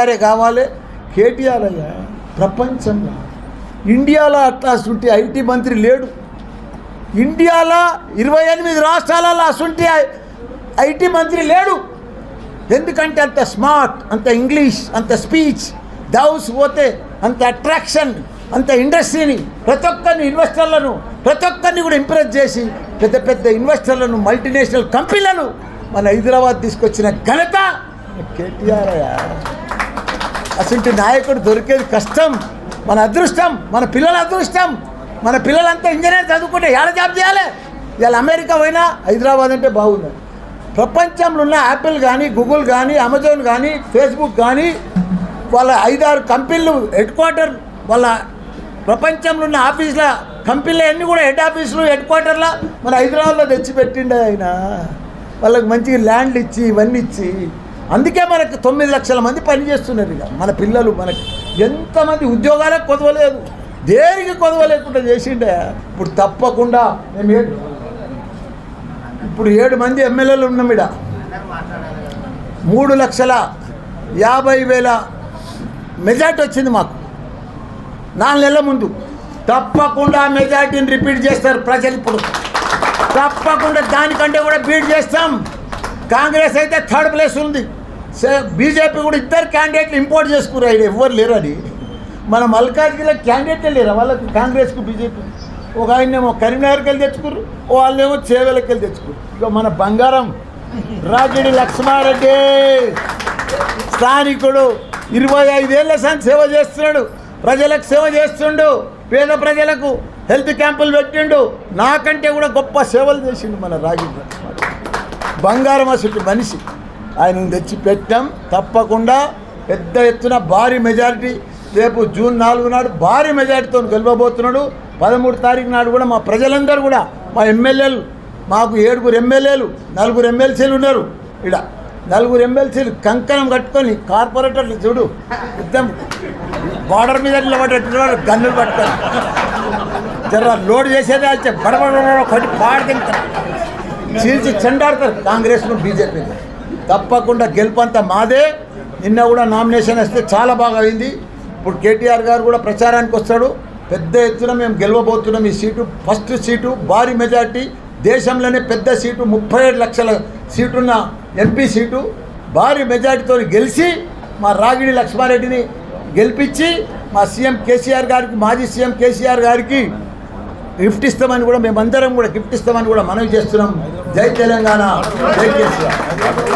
కేటీఆర్ కావాలి? కేటీఆర్ అయ్యా ప్రపంచంలో ఇండియాలో అట్లా అసంటి ఐటీ మంత్రి లేడు. ఇండియాలో ఇరవై ఎనిమిది రాష్ట్రాలలో అసంటి ఐటీ మంత్రి లేడు. ఎందుకంటే అంత స్మార్ట్ అంత ఇంగ్లీష్ అంత స్పీచ్ దౌస్ పోతే అంత అట్రాక్షన్ అంత ఇండస్ట్రీని ప్రతి ఒక్కరిని ఇన్వెస్టర్లను ప్రతి ఒక్కరిని కూడా ఇంప్రెస్ చేసి పెద్ద పెద్ద ఇన్వెస్టర్లను మల్టీనేషనల్ కంపెనీలను మన హైదరాబాద్ తీసుకొచ్చిన ఘనత కేటీఆర్ అసలు నాయకుడు దొరికేది కష్టం మన అదృష్టం మన పిల్లల అదృష్టం. మన పిల్లలంతా ఇంజనీర్ చదువుకుంటే ఏడ జాబ్ చేయాలి? ఇవాళ అమెరికా పోయినా హైదరాబాద్ అంటే బాగుంది. ప్రపంచంలో ఉన్న యాపిల్ కానీ గూగుల్ కానీ అమెజాన్ కానీ ఫేస్బుక్ కానీ వాళ్ళ ఐదారు కంపెనీలు హెడ్ క్వార్టర్ వాళ్ళ ప్రపంచంలో ఉన్న ఆఫీసుల కంపెనీలు అన్నీ కూడా హెడ్ ఆఫీసులు హెడ్ క్వార్టర్లో మన హైదరాబాద్లో తెచ్చిపెట్టిండే ఆయన. వాళ్ళకి మంచిగా ల్యాండ్లు ఇచ్చి ఇవన్నీ ఇచ్చి. అందుకే మనకు తొమ్మిది లక్షల మంది పనిచేస్తున్నారు ఇక. మన పిల్లలు మనకి ఎంతమంది ఉద్యోగాలకు కొదవలేదు దేనికి కొదవలేకుండా చేసిండే? ఇప్పుడు తప్పకుండా మేము ఏడు ఇప్పుడు ఏడు మంది ఎమ్మెల్యేలు ఉన్నాం ఇడ. మూడు లక్షల యాభై వేల మెజార్టీ వచ్చింది మాకు. నాలుగు నెలల ముందు. తప్పకుండా మెజార్టీని రిపీట్ చేస్తారు ప్రజలు ఇప్పుడు. తప్పకుండా దానికంటే కూడా బీట్ చేస్తాం. కాంగ్రెస్ అయితే థర్డ్ ప్లేస్ ఉంది. బీజేపీ కూడా ఇద్దరు క్యాండిడేట్లు ఇంపోర్ట్ చేసుకున్నారు ఆయన ఎవ్వరు లేరు అది మన మల్కాజ్గిరిలో క్యాండిడేట్లే లేరు? వాళ్ళకి కాంగ్రెస్కు బీజేపీ. ఒక ఆయనేమో కరీంనగర్కి వెళ్ళి తెచ్చుకుర్రు వాళ్ళేమో చేవెలకి వెళ్ళి తెచ్చుకురు ఇక మన బంగారం రాజడి లక్ష్మారెడ్డి. స్థానికుడు ఇరవై ఐదేళ్ళ సంత సేవ చేస్తున్నాడు ప్రజలకు సేవ చేస్తుండు పేద ప్రజలకు హెల్త్ క్యాంపులు పెట్టిండు. నాకంటే కూడా గొప్ప సేవలు చేసిండు మన రాగిడి బంగారం అసలు మనిషి. ఆయన తెచ్చి పెట్టాం తప్పకుండా పెద్ద ఎత్తున భారీ మెజారిటీ. రేపు జూన్ నాలుగు నాడు భారీ మెజారిటీతో గెలవబోతున్నాడు. పదమూడు తారీఖు నాడు కూడా మా ప్రజలందరూ కూడా మా ఎమ్మెల్యేలు మాకు ఏడుగురు ఎమ్మెల్యేలు నలుగురు ఎమ్మెల్సీలు ఉన్నారు. ఇడ నలుగురు ఎమ్మెల్సీలు కంకణం కట్టుకొని కార్పొరేటర్లు చూడు. యుద్ధం బార్డర్ మీద నిలబడేటువంటి వాళ్ళు గన్నులు పట్టుకొని. జర లోడ్ చేసేదే వచ్చే బడబడ కొట్టి పాడుతుంటారు చీల్చి చెండాడతారు కాంగ్రెస్ను బీజేపీని తప్పకుండా గెలుపంతా మాదే. నిన్న కూడా నామినేషన్ వస్తే చాలా బాగా అయింది. ఇప్పుడు కేటీఆర్ గారు కూడా ప్రచారానికి వస్తాడు. పెద్ద ఎత్తున మేము గెలవబోతున్నాం ఈ సీటు. ఫస్ట్ సీటు భారీ మెజార్టీ. దేశంలోనే పెద్ద సీటు ముప్పై ఏడు లక్షల సీటున్న ఎంపీ సీటు. భారీ మెజార్టీతో గెలిచి మా రాగిడి లక్ష్మారెడ్డిని గెలిపించి మా సీఎం కేసీఆర్ గారికి మాజీ సీఎం కేసీఆర్ గారికి గిఫ్ట్ ఇస్తామని కూడా మేమందరం కూడా గిఫ్ట్ ఇస్తామని కూడా మనవి చేస్తున్నాం. జై తెలంగాణ. జై కేసీఆర్.